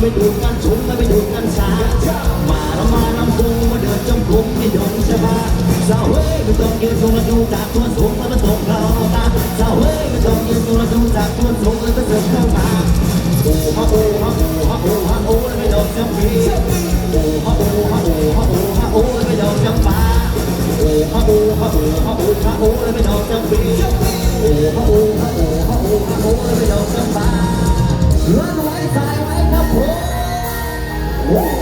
ไม่ถูกกันชงก็ไม่ถูกกันสามาเรามาลำพงมาเดินจงกรมไม่ดงสบายสาวเฮ้ยไม่ต้องยืนทรงระดูจากตัวสูงแล้วมาตกเราตาสาวเฮ้ยไม่ต้องยืนทรงระดูจากตัวสูงแล้วก็เสริเข้ามาโอ้ฮะโอ้ฮะโอ้ฮะโอ้ฮะโอ้ไม่ดองจำปีโอ้ฮะโอ้ฮะโอ้ฮะโอ้ฮะโอ้ไม่ดองจำปาโอ้ฮะโอ้ฮะโอ้ฮะโอ้ฮะโอ้ไม่ดองจำปีโอ้ฮะโอ้ฮะโอ้ฮะโอ้ฮะโอ้ไม่ดองจำปา สายไหมครับผม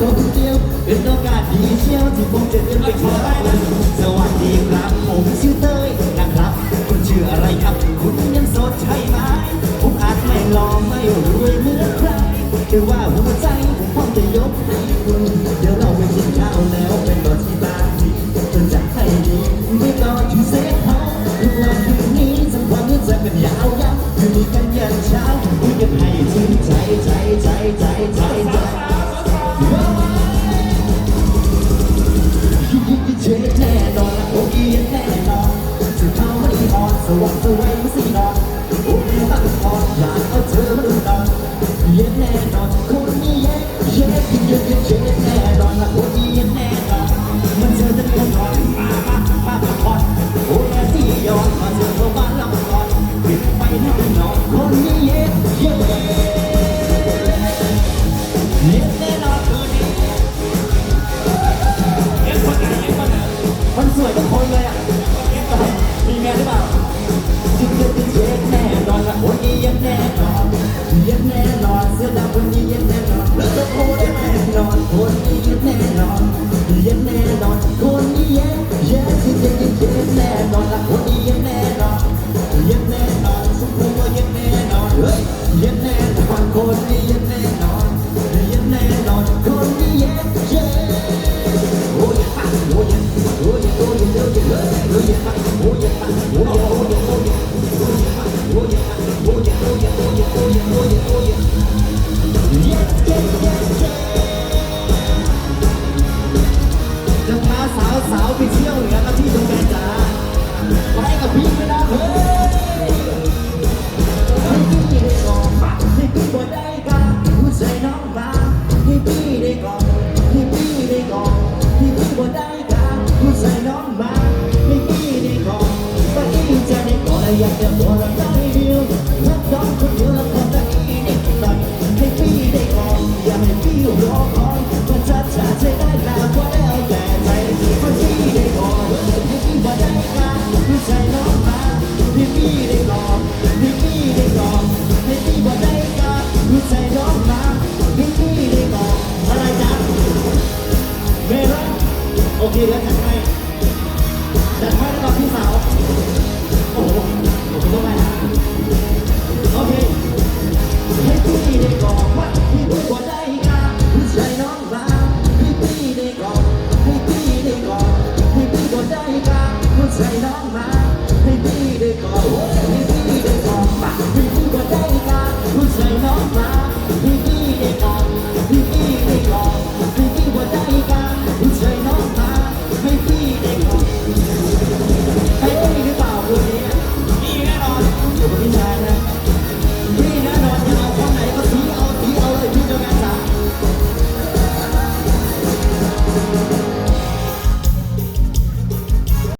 todo tempo Eu tô cadenciando com สว่างสวยไม่สีนอน สื้อดำคนนี้เย็นแน่นอนแล้วจะโคตรแน่นอนคนนี้เย็นแน่นอนเย็นแน่นอน อยากจะตัวเราสักวรักน้องคนเดีแล้วพอจะอีกสัให้พี่ได้ก่อนอย่าให้พี่รอ